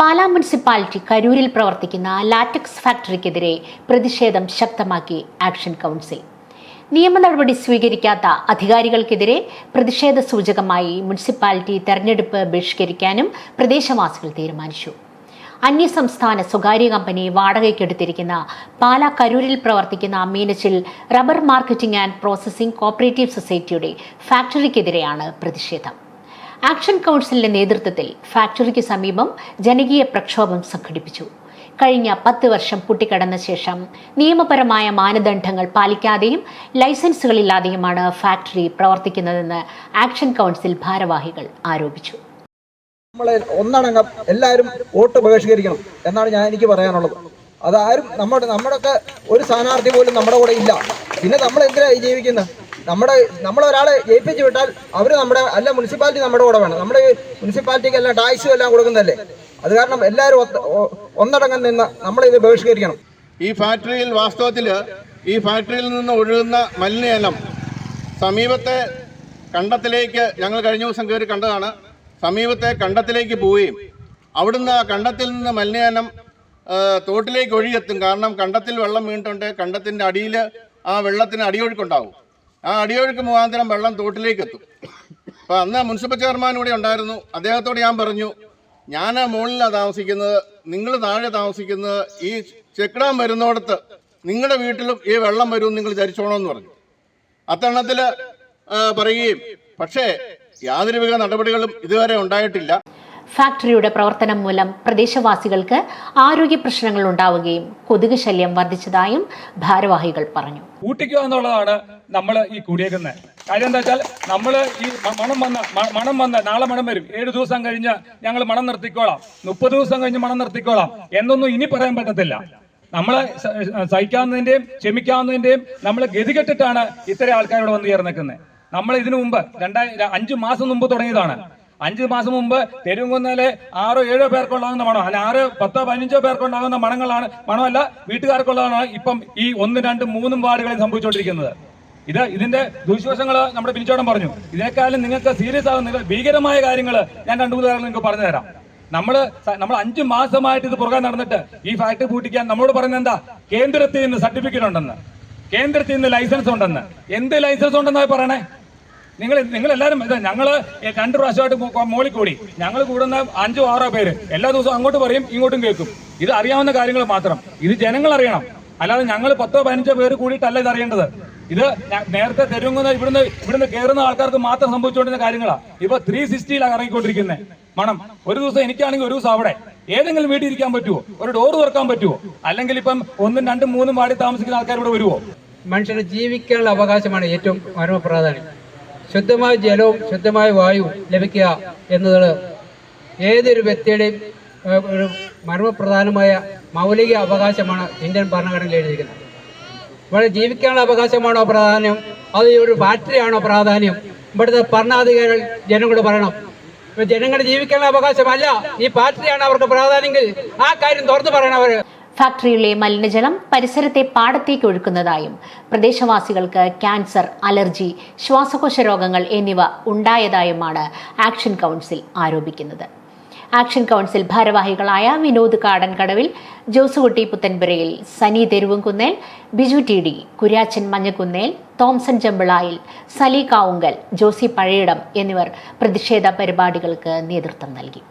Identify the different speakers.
Speaker 1: Pala municipality കരൂരിൽ പ്രവർത്തിക്കുന്ന latex ഫാക്ടറിക്കെതിരെ പ്രതിഷേധം ശക്തമാക്കി ആക്ഷൻ കൗൺസിൽ. നിയമ നടപടി സ്വീകരിക്കാത്ത അധികാരികൾക്കെതിരെ പ്രതിഷേധ സൂചകമായി മുനിസിപ്പാലിറ്റി തെരഞ്ഞെടുപ്പ് ബഹിഷ്കരിക്കാനും പ്രദേശവാസികൾ തീരുമാനിച്ചു. അന്യസംസ്ഥാന സ്വകാര്യ കമ്പനി വാടകയ്ക്കെടുത്തിരിക്കുന്ന പാലാ കരൂരിൽ പ്രവർത്തിക്കുന്ന Meenachil rubber marketing and processing cooperative സൊസൈറ്റിയുടെ ഫാക്ടറിക്കെതിരെയാണ് പ്രതിഷേധം. ആക്ഷൻ കൗൺസിലിന്റെ നേതൃത്വത്തിൽ ഫാക്ടറിക്ക് സമീപം ജനകീയ പ്രക്ഷോഭം സംഘടിപ്പിച്ചു. കഴിഞ്ഞ പത്ത് വർഷം പൂട്ടിക്കടന്ന ശേഷം നിയമപരമായ മാനദണ്ഡങ്ങൾ പാലിക്കാതെയും ലൈസൻസുകളില്ലാതെയുമാണ് ഫാക്ടറി പ്രവർത്തിക്കുന്നതെന്ന് ആക്ഷൻ കൗൺസിൽ ഭാരവാഹികൾ ആരോപിച്ചു.
Speaker 2: നമ്മളെ ഒന്നടങ്കം എല്ലാവരും വോട്ട് ബഹിഷ്കരിക്കണം എന്നാണ് ഞാൻ എനിക്ക് പറയാനുള്ളത്. അതാരും നമ്മുടെ നമ്മുടെയൊക്കെ ഒരു സ്ഥാനാർത്ഥി പോലും നമ്മുടെ കൂടെ ഇല്ല. പിന്നെ നമ്മൾ എന്തിനായി ജീവിക്കുന്നത് നമ്മുടെ നമ്മളൊരാളെ ജയിപ്പിച്ച് വിട്ടാൽ അവർ നമ്മുടെ അല്ല മുനിസിപ്പാലിറ്റി നമ്മുടെ കൂടെ വേണം. നമ്മുടെ മുനിസിപ്പാലിറ്റിക്ക് എല്ലാം ടാക്സും എല്ലാം കൊടുക്കുന്നതല്ലേ? അത് കാരണം എല്ലാവരും ഒന്നടങ്കം നിന്ന് നമ്മളിത് ബഹിഷ്കരിക്കണം.
Speaker 3: ഈ ഫാക്ടറിയിൽ വാസ്തവത്തിൽ ഈ ഫാക്ടറിയിൽ നിന്ന് ഒഴുകുന്ന മലിനജലം സമീപത്തെ കണ്ടത്തിലേക്ക് ഞങ്ങൾ കഴിഞ്ഞ ദിവസം കയറി കണ്ടതാണ്. സമീപത്തെ കണ്ടത്തിലേക്ക് പോവുകയും അവിടുന്ന് ആ കണ്ടത്തിൽ നിന്ന് മലിനജലം തോട്ടിലേക്ക് ഒഴുകിയെത്തും. കാരണം കണ്ടത്തിൽ വെള്ളം വീണിട്ടുണ്ട്. കണ്ടത്തിന്റെ അടിയിൽ ആ വെള്ളത്തിന് അടിയൊഴുക്കുണ്ടാവും. ആ അടിയൊഴുക്ക് മുഖാന്തരം വെള്ളം തോട്ടിലേക്ക് എത്തും അപ്പോൾ അന്ന് മുനിസിപ്പൽ ചെയർമാൻ ഇവിടെ ഉണ്ടായിരുന്നു. അദ്ദേഹത്തോട് ഞാൻ പറഞ്ഞു ഞാൻ മുകളിലാണ് താമസിക്കുന്നത് നിങ്ങൾ താഴെ താമസിക്കുന്നത് ഈ ചെക്കിടാൻ വരുന്നിടത്ത് നിങ്ങളുടെ വീട്ടിലും ഈ വെള്ളം വരും നിങ്ങൾ ധരിച്ചോണമെന്ന് പറഞ്ഞു. അത്തരണത്തിൽ പറയുകയും പക്ഷേ യാതൊരുവിധ നടപടികളും ഇതുവരെ ഉണ്ടായിട്ടില്ല.
Speaker 1: ഫാക്ടറിയുടെ പ്രവർത്തനം മൂലം പ്രദേശവാസികൾക്ക് ആരോഗ്യ പ്രശ്നങ്ങൾ ഉണ്ടാവുകയും കൊതുക് ശല്യം വർദ്ധിച്ചതായും ഭാരവാഹികൾ പറഞ്ഞു.
Speaker 4: കൂട്ടിക്കുക എന്നുള്ളതാണ് നമ്മൾ ഈ കൂടിയേക്കുന്നത് കാര്യം എന്താ വെച്ചാൽ നമ്മൾ ഈ മണം വന്ന മണം വന്ന നാളെ മണം വരും. ഏഴ് ദിവസം കഴിഞ്ഞ് ഞങ്ങൾ മണം നിർത്തിക്കോളാം. മുപ്പത് ദിവസം കഴിഞ്ഞ് മണം നിർത്തിക്കോളാം. എന്നൊന്നും ഇനി പറയാൻ പറ്റത്തില്ല. നമ്മളെ സ- സഹിക്കാവുന്നതിന്റെയും ക്ഷമിക്കാവുന്നതിന്റെയും നമ്മൾ ഗതികെട്ടിട്ടാണ് ഇത്തരം ആൾക്കാരോട് വന്ന് ചേർന്നിക്കുന്നത് നമ്മൾ ഇതിനു മുമ്പ് രണ്ടായിരം അഞ്ചു മാസം മുമ്പ് തുടങ്ങിയതാണ്. അഞ്ച് മാസം മുമ്പ് തെരുവുകുന്നതിലെ ആറോ ഏഴോ പേർക്കുണ്ടാകുന്ന മണം അല്ല ആറ് പത്തോ പതിനഞ്ചോ പേർക്കുണ്ടാകുന്ന മണങ്ങളാണ് മണമല്ല വീട്ടുകാർക്കുള്ളതാണ് ഇപ്പം ഈ ഒന്ന് രണ്ട് മൂന്നും വാർഡുകളിൽ സംഭവിച്ചുകൊണ്ടിരിക്കുന്നത്. ഇത് ഇതിന്റെ ദുശ്വശങ്ങൾ നമ്മുടെ പിരിച്ചോടം പറഞ്ഞു. ഇതിനേക്കാളും നിങ്ങൾക്ക് സീരിയസ് ആകുന്ന ഭീകരമായ കാര്യങ്ങൾ ഞാൻ രണ്ടു മൂന്ന് കാര്യങ്ങൾ നിങ്ങൾക്ക് പറഞ്ഞു തരാം. നമ്മൾ നമ്മൾ അഞ്ചു മാസമായിട്ട് ഇത് പുറകെ നടന്നിട്ട് ഈ ഫാക്ടറി പൂട്ടിക്കാൻ നമ്മളോട് പറയുന്നത് എന്താ? കേന്ദ്രത്തിൽ നിന്ന് സർട്ടിഫിക്കറ്റ് ഉണ്ടെന്ന്. കേന്ദ്രത്തിൽ നിന്ന് ലൈസൻസ് ഉണ്ടെന്ന്. എന്ത് ലൈസൻസ് ഉണ്ടെന്നാ പറയണേ? നിങ്ങൾ നിങ്ങൾ എല്ലാവരും ഇത് ഞങ്ങൾ രണ്ട് പ്രാവശ്യമായിട്ട് മോളിൽ കൂടി. ഞങ്ങൾ കൂടുന്ന അഞ്ചോ ആറോ പേര് എല്ലാ ദിവസവും അങ്ങോട്ട് പറയും ഇങ്ങോട്ടും കേൾക്കും. ഇത് അറിയാവുന്ന കാര്യങ്ങൾ മാത്രം. ഇത് ജനങ്ങൾ അറിയണം. അല്ലാതെ ഞങ്ങൾ പത്തോ പതിനഞ്ചോ പേര് കൂടിയിട്ടല്ല ഇത് അറിയേണ്ടത് ഇത് നേരത്തെ തെരുങ്ങുന്ന ഇവിടുന്ന് ഇവിടുന്ന് കയറുന്ന ആൾക്കാർക്ക് മാത്രം സംഭവിച്ചുകൊണ്ടിരുന്ന കാര്യങ്ങളാണ് ഇപ്പൊ ത്രീ സിക്സ്റ്റിയിലാണ് ഇറങ്ങിക്കൊണ്ടിരിക്കുന്നത് മണം. ഒരു ദിവസം എനിക്കാണെങ്കിൽ ഒരു ദിവസം അവിടെ. ഏതെങ്കിലും വീട്ടിൽ ഇരിക്കാൻ പറ്റുമോ ഒരു ഡോർ തുറക്കാൻ പറ്റുമോ അല്ലെങ്കിൽ ഇപ്പം ഒന്നും രണ്ടും മൂന്നും വാടി താമസിക്കുന്ന ആൾക്കാർ ഇവിടെ വരുമോ
Speaker 5: മനുഷ്യന് ജീവിക്കാനുള്ള അവകാശമാണ് ഏറ്റവും പരമപ്രാധാന്യം ശുദ്ധമായ ജലവും ശുദ്ധമായ വായുവും ലഭിക്കുക എന്നത് ഏതൊരു വ്യക്തിയുടെയും ഒരു മർമ്മപ്രധാനമായ മൗലിക അവകാശമാണ് ഇന്ത്യൻ ഭരണഘടനയിൽ എഴുതിയിരിക്കുന്നത്. ഇവിടെ ജീവിക്കാനുള്ള അവകാശമാണോ പ്രാധാന്യം? അത് ഒരു ഫാക്ടറിയാണോ പ്രാധാന്യം? ഇവിടുത്തെ ഭരണാധികാരികൾ ജനങ്ങളോട് പറയണം. ജനങ്ങൾ ജീവിക്കാനുള്ള അവകാശമല്ല. ഈ ഫാക്ടറിയാണ് അവർക്ക് പ്രാധാന്യമെങ്കിൽ ആ കാര്യം തുറന്നു പറയണം അവർ
Speaker 1: ഫാക്ടറിയിലെ മലിനജലം പരിസരത്തെ പാടത്തേക്ക് ഒഴുക്കുന്നതായും പ്രദേശവാസികൾക്ക് ക്യാൻസർ അലർജി ശ്വാസകോശ രോഗങ്ങൾ എന്നിവ ഉണ്ടായതായുമാണ് ആക്ഷൻ കൗൺസിൽ ആരോപിക്കുന്നത്. ആക്ഷൻ കൗൺസിൽ ഭാരവാഹികളായ വിനോദ് കാടൻകടവിൽ Josukutty Puthenpurayil Sani Theruvumkunnel Biju T D Kuriachan Manjakkunnel Thomson ജമ്പിളായിൽ Sali Kavungal Josy Pazhayidam എന്നിവർ പ്രതിഷേധ പരിപാടികൾക്ക് നേതൃത്വം നൽകി.